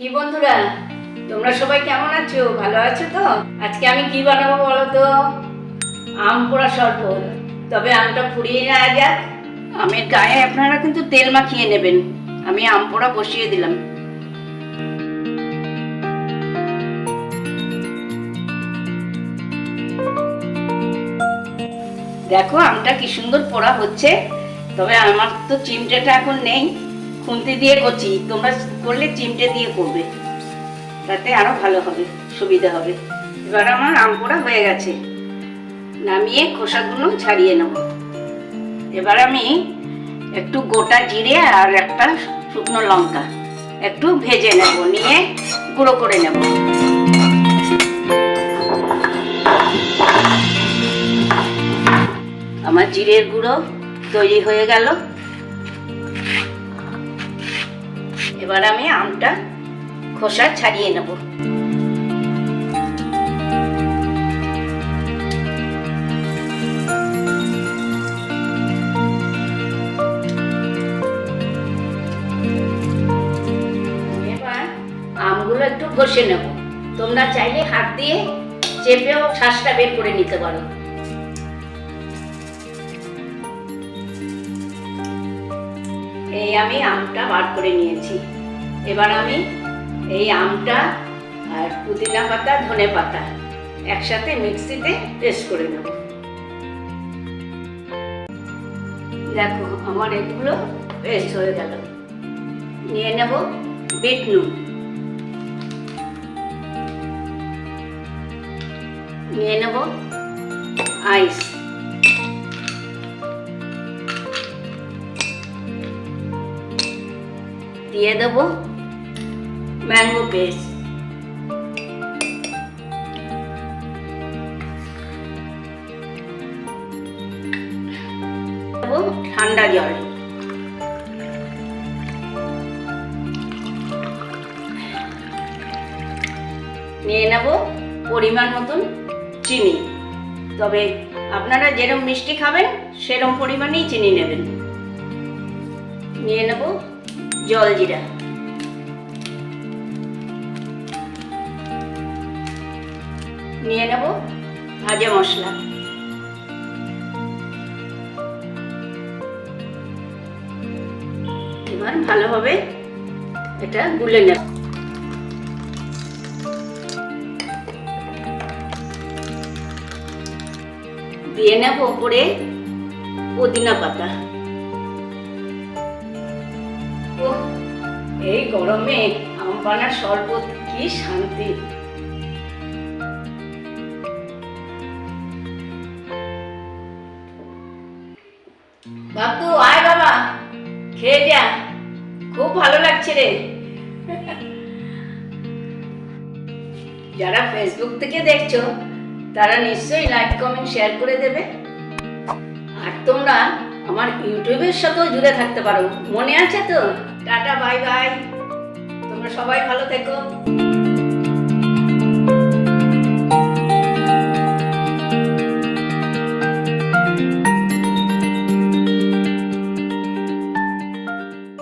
কি বন্ধুরা, তোমরা সবাই কেমন আছো? ভালো আছো তো? আজকে আমি কি বানাবো বলো তো? আম পোড়া শরবত। তবে আমটা ফুরিয়ে নেওয়া যাক। আমের গায়ে আপনারা কিন্তু তেল মাখিয়ে নেবেন। আমি আম পোড়া বসিয়ে দিলাম। দেখো, আমটা কি সুন্দর পোড়া হচ্ছে। তবে আমার তো চিমটেটা এখন নেই। খুন্তি দিয়ে করছি, তোমরা করলে চিমটে দিয়ে করবে। তাতে আরও ভালো হবে, সুবিধা হবে। এবার আমার আম পোড়া হয়ে গেছে। নামিয়ে খোসাগুলো ছাড়িয়ে নেব। এবার আমি একটু গোটা জিরে আর একটা শুকনো লঙ্কা একটু ভেজে নেব, নিয়ে গুঁড়ো করে নেব। আমার জিরের গুঁড়ো তৈরি হয়ে গেল। এবার আমি আমটা খোসা ছাড়িয়ে নেব। আমগুলো একটু ঘষে নেব। তোমরা চাইলে হাত দিয়ে চেপেও শ্বাসটা বের করে নিতে পারো। এই আমি আমটা বার করে নিয়েছি। এবার আমি এই আমটা আর পুদিনা পাতা, ধনে পাতা একসাথে মিক্সিতে পেস্ট করে নেব। দেখো, আমার এগুলো পেস্ট হয়ে গেল। নিয়ে নেব বিট নুন। নিয়ে নেব আইস। দিয়ে দেব ম্যাঙ্গো পেস্ট। ঠান্ডা জল। নিয়ে নেব পরিমাণ মতন চিনি। তবে আপনারা যেরকম মিষ্টি খাবেন সেরকম পরিমাণেই চিনি নেবেন। নিয়ে নেব জল জিরা নিয়ে নেব ভাজা মশলা। এবার ভালোভাবে এটা গুলে নেব। দিয়ে নেব ওপরে পুদিনা পাতা। এই গরমে আম পানার শরবত কি শান্তি? বাপু, আয় বাবা, খেয়ে যা। খুব ভালো লাগছে রে। যারা ফেসবুক থেকে দেখছ, তারা নিশ্চয়ই লাইক কমেন্ট শেয়ার করে দেবে। আর তোমরা আমার ইউটিউবের সাথেও জুড়ে থাকতে পারো। মনে আছে তো? Tata, bye bye. তোমরা সবাই ভালো থেকো।